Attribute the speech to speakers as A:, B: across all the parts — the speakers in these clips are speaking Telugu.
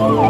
A: 어...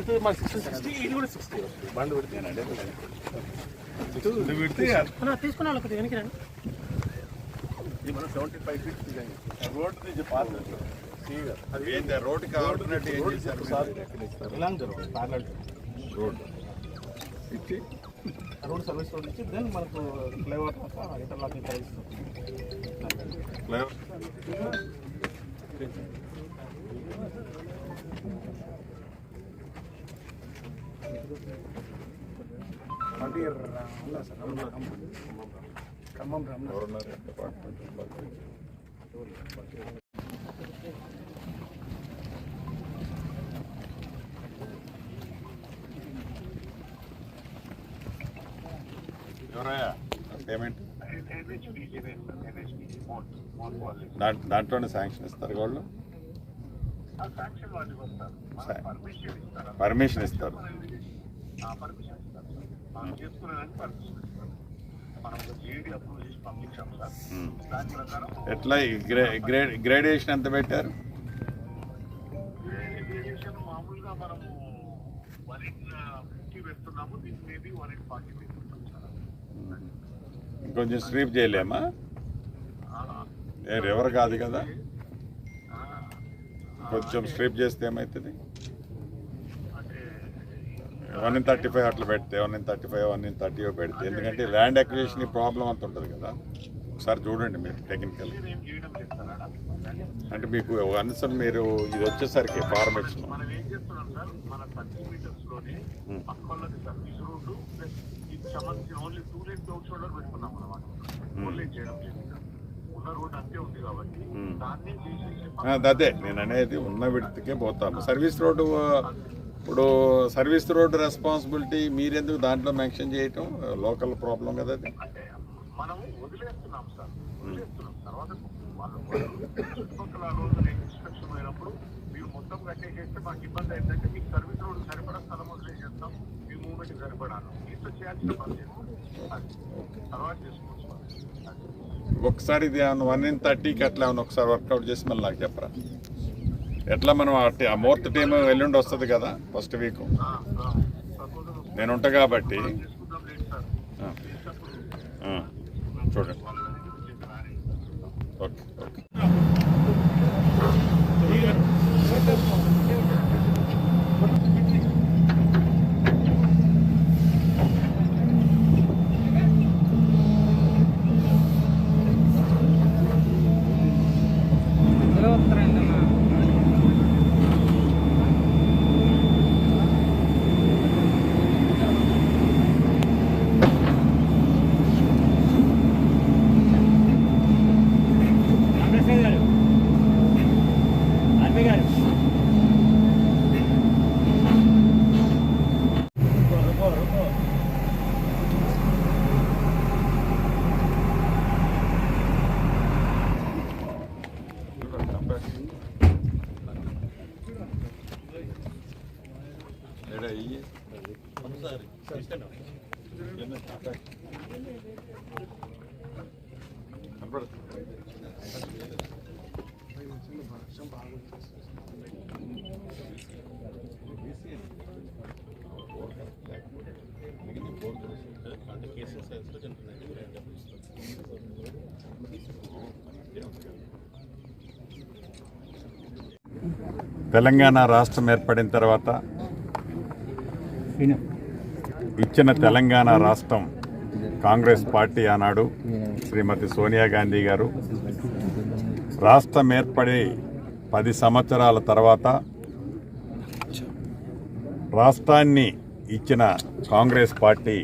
A: లెంత్ మాకు సిక్స్టీ సిక్స్టీ ఇది కూడా సిక్స్టీ బండ్ పెడితే ఇది పెడితే
B: తీసుకున్నాను ఒకటి వెనక్కి రండి.
A: ఇది మనం సెవెంటీ ఫైవ్ ఫీట్ దిగాలి రోడ్ నుంచి పాత అది ఏంటి రోడ్కి ఆల్టర్నేటివ్ ఏం చేశారు సార్ ఇలాంటి రోడ్ ప్యారల్ రోడ్ ఇచ్చి రోడ్ సర్వీస్ రోడ్ ఇచ్చి దెన్ మనకు ఫ్లైఓవర్ దాకా ఇంటర్లాకింగ్ కలిగిస్తాం ఫ్లైఓవర్ పేమెంట్ దాంట్- దాంట్లోనే శాంక్షన్ ఇస్తారు వాళ్ళు పర్మిషన్ ఇస్తారు. ఉమ్. ఎట్లా ఈ గ్రే గ్రేడ్ గ్రేడేషన్ ఎంత పెట్టారు? ఇంకొంచెం స్వీప్ చేయలేమా? ఏ రివర్ కాదు కదా? కొంచెం స్వీప్ చేస్తే ఏమవుతుంది వన్ ఇన్ థర్టీ ఫైవ్ అట్లా పెడితే one in thirty five one in thirty పెడితే. ఎందుకంటే ల్యాండ్ అక్విజిషన్ ప్రాబ్లం అంత ఉంటుంది కదా. ఒకసారి చూడండి మీరు టెక్నికల్. అంటే మీకు వన్స్ మీరు ఇది వచ్చేసరికి ఫార్మేషన్
C: కాబట్టి దాన్ని చేసేసి
A: అదే నేను అనేది ఉన్న విడతకే పోతాము సర్వీస్ రోడ్డు ఇప్పుడు సర్వీస్ రోడ్డు రెస్పాన్సిబిలిటీ మీరెందుకు దాంట్లో మెన్షన్ చేయటం? లోకల్ ప్రాబ్లం కదా అది.
C: రోడ్.
A: ఒకసారి ఇది వన్ ఇన్ థర్టీకి అట్లా ఒకసారి వర్కౌట్ చేసి మళ్ళీ నాకు చెప్పరా? ఎట్లా మనం ఆ మూర్త టీం ఎల్లుండి వస్తుంది కదా ఫస్ట్ వీక్ నేను ఉంటా కాబట్టి చూడండి. ఓకే ఓకే
B: ఎలా వస్తారండి అన్న గారు
A: ఏడా ఇయ్యి. కనపడుతుంది. తెలంగాణ రాష్ట్రం ఏర్పడిన తర్వాత ఇచ్చిన తెలంగాణ రాష్ట్రం కాంగ్రెస్ పార్టీ ఆనాడు శ్రీమతి సోనియా గాంధీ గారు. రాష్ట్రం ఏర్పడి పది సంవత్సరాల తర్వాత రాష్ట్రాన్ని ఇచ్చిన కాంగ్రెస్ పార్టీ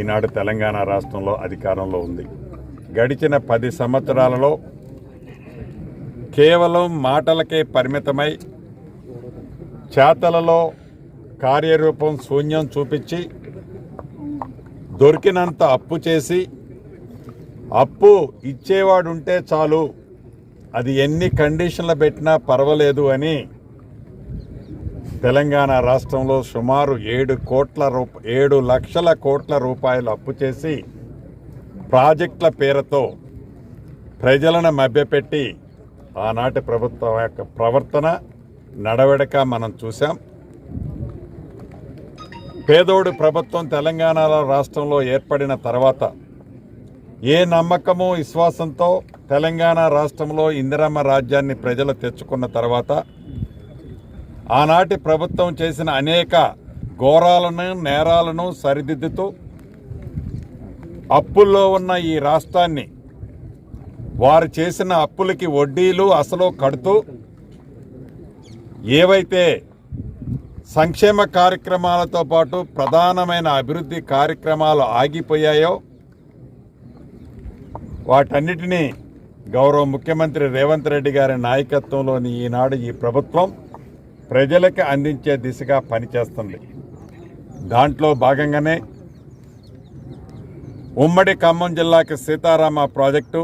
A: ఈనాడు తెలంగాణ రాష్ట్రంలో అధికారంలో ఉంది. గడిచిన పది సంవత్సరాలలో కేవలం మాటలకే పరిమితమై చేతలలో కార్యరూపం శూన్యం చూపించి దొరికినంత అప్పు చేసి అప్పు ఇచ్చేవాడు ఉంటే చాలు. అది ఎన్ని కండిషన్లు పెట్టినా పర్వాలేదు అని తెలంగాణ రాష్ట్రంలో సుమారు ఏడు కోట్ల రూప ఏడు లక్షల కోట్ల రూపాయలు అప్పు చేసి ప్రాజెక్టుల పేరుతో ప్రజలను మభ్యపెట్టి ఆనాటి ప్రభుత్వం యొక్క ప్రవర్తన నడవడిక మనం చూసాం పేదోడు ప్రభుత్వం తెలంగాణ రాష్ట్రంలో ఏర్పడిన తర్వాత ఏ నమ్మకము విశ్వాసంతో తెలంగాణ రాష్ట్రంలో ఇందిరమ్మ రాజ్యాన్ని ప్రజలు తెచ్చుకున్న తర్వాత ఆనాటి ప్రభుత్వం చేసిన అనేక ఘోరాలను నేరాలను సరిదిద్దుతూ అప్పుల్లో ఉన్న ఈ రాష్ట్రాన్ని వారు చేసిన అప్పులకి వడ్డీలు అసలు కడుతూ ఏవైతే సంక్షేమ కార్యక్రమాలతో పాటు ప్రధానమైన అభివృద్ధి కార్యక్రమాలు ఆగిపోయాయో వాటన్నిటినీ గౌరవ ముఖ్యమంత్రి రేవంత్ రెడ్డి గారి నాయకత్వంలోని ఈనాడు ఈ ప్రభుత్వం ప్రజలకు అందించే దిశగా పనిచేస్తుంది. దాంట్లో భాగంగానే ఉమ్మడి ఖమ్మం జిల్లాకి సీతారామ ప్రాజెక్టు.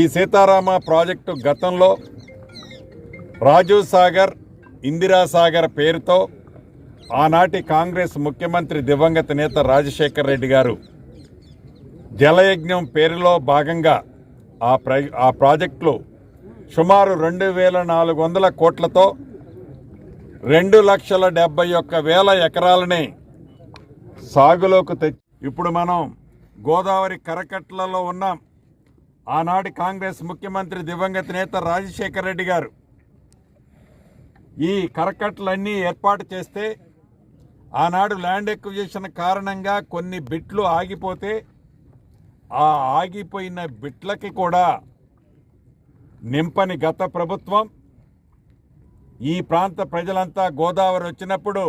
A: ఈ సీతారామ ప్రాజెక్టు గతంలో రాజీవ్ సాగర్ ఇందిరాసాగర్ పేరుతో ఆనాటి కాంగ్రెస్ ముఖ్యమంత్రి దివంగత నేత రాజశేఖర్ రెడ్డి గారు జలయజ్ఞం పేరులో భాగంగా ఆ ప్ర ఆ ప్రాజెక్టులు సుమారు రెండు వేల నాలుగు వందల కోట్లతో రెండు లక్షల డెబ్బై ఒక్క వేల ఎకరాలని సాగులోకి తెచ్చి ఇప్పుడు మనం గోదావరి కరకట్లలో ఉన్నాం. ఆనాటి కాంగ్రెస్ ముఖ్యమంత్రి దివంగత నేత రాజశేఖర రెడ్డి గారు ఈ కరకట్లన్నీ ఏర్పాటు చేస్తే ఆనాడు ల్యాండ్ ఎక్విజిషన్ కారణంగా కొన్ని బిట్లు ఆగిపోతే ఆ ఆగిపోయిన బిట్లకి కూడా నింపని గత ప్రభుత్వం ఈ ప్రాంత ప్రజలంతా గోదావరి వచ్చినప్పుడు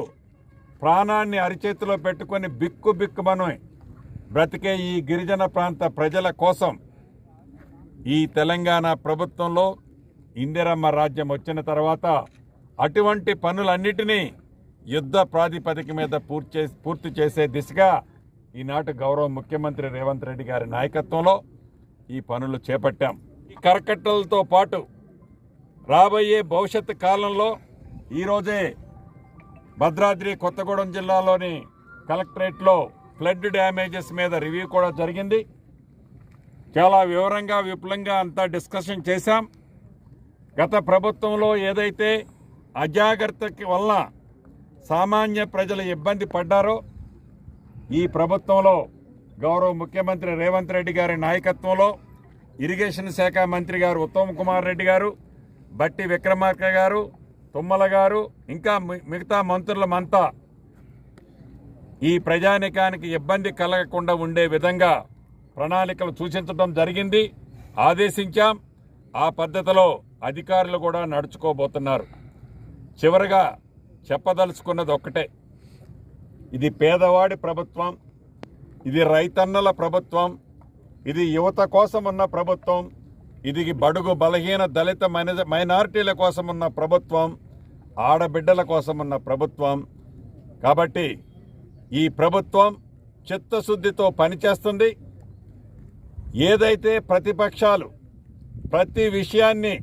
A: ప్రాణాన్ని అరిచేతిలో పెట్టుకొని బిక్కు బిక్కుమను బ్రతికే ఈ గిరిజన ప్రాంత ప్రజల కోసం ఈ తెలంగాణ ప్రభుత్వంలో ఇందిరమ్మ రాజ్యం వచ్చిన తర్వాత అటువంటి పనులన్నిటినీ యుద్ధ ప్రాతిపదిక మీద పూర్తి చేసి పూర్తి చేసే దిశగా ఈనాటి గౌరవ ముఖ్యమంత్రి రేవంత్ రెడ్డి గారి నాయకత్వంలో ఈ పనులు చేపట్టాం. ఈ కరకట్టలతో పాటు రాబోయే భవిష్యత్తు కాలంలో ఈరోజే భద్రాద్రి కొత్తగూడెం జిల్లాలోని కలెక్టరేట్లో ఫ్లడ్ డ్యామేజెస్ మీద రివ్యూ కూడా జరిగింది. చాలా వివరంగా విపులంగా అంతా డిస్కషన్ చేశాం. గత ప్రభుత్వంలో ఏదైతే అజాగ్రత్తకి వల్ల సామాన్య ప్రజలు ఇబ్బంది పడ్డారో ఈ ప్రభుత్వంలో గౌరవ ముఖ్యమంత్రి రేవంత్ రెడ్డి గారి నాయకత్వంలో ఇరిగేషన్ శాఖ మంత్రి గారు ఉత్తమ్ కుమార్ రెడ్డి గారు బట్టి విక్రమార్క గారు తుమ్మల గారు ఇంకా మి- మిగతా మంత్రులమంతా ఈ ప్రజానికానికి ఇబ్బంది కలగకుండా ఉండే విధంగా ప్రణాళికలు సూచించడం జరిగింది. ఆదేశించాం. ఆ పద్ధతిలో అధికారులు కూడా నడుచుకోబోతున్నారు. చివరగా చెప్పదలుచుకున్నది ఒక్కటే. ఇది పేదవాడి ప్రభుత్వం ఇది రైతన్నల ప్రభుత్వం ఇది యువత కోసం ఉన్న ప్రభుత్వం ఇది బడుగు బలహీన దళిత మైనారిటీల కోసం ఉన్న ప్రభుత్వం ఆడబిడ్డల కోసం ఉన్న ప్రభుత్వం. కాబట్టి ఈ ప్రభుత్వం చిత్తశుద్ధితో పనిచేస్తుంది. ఏదైతే ప్రతిపక్షాలు ప్రతి విషయాన్ని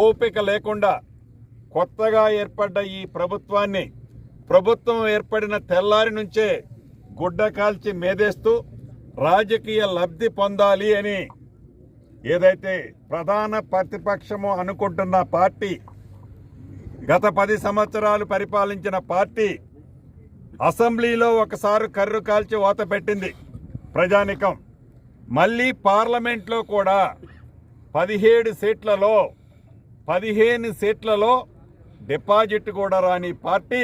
A: ఓపిక లేకుండా కొత్తగా ఏర్పడ్డ ఈ ప్రభుత్వాన్ని ప్రభుత్వం ఏర్పడిన తెల్లారి నుంచే గుడ్డ కాల్చి మేదేస్తూ రాజకీయ లబ్ధి పొందాలి అని ఏదైతే ప్రధాన ప్రతిపక్షము అనుకుంటున్న పార్టీ గత పది సంవత్సరాలు పరిపాలించిన పార్టీ అసెంబ్లీలో ఒకసారి కర్రు కాల్చి వాత పెట్టింది ప్రజానికం. మళ్ళీ పార్లమెంట్లో కూడా పదిహేడు సీట్లలో పదిహేను సీట్లలో డిపాజిట్ కూడా రాని పార్టీ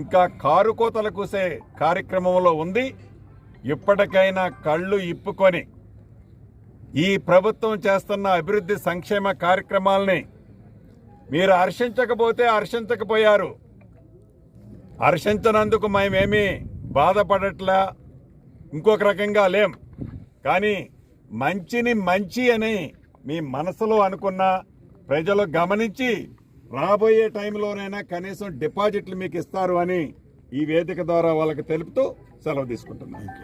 A: ఇంకా కారు కోతలు కూసే కార్యక్రమంలో ఉంది. ఇప్పటికైనా కళ్ళు ఇప్పుకొని ఈ ప్రభుత్వం చేస్తున్న అభివృద్ధి సంక్షేమ కార్యక్రమాల్ని మీరు హర్షించకపోతే హర్షించకపోయారు హర్షించనందుకు మేమేమీ బాధపడట్లా ఇంకొక రకంగా లేం. కానీ మంచిని మంచి అని మీ మనసులో అనుకున్న ప్రజలు గమనించి రాబోయే టైంలోనైనా కనీసం డిపాజిట్లు మీకు ఇస్తారు అని ఈ వేదిక ద్వారా వాళ్ళకి తెలుపుతూ సెలవు తీసుకుంటున్నాను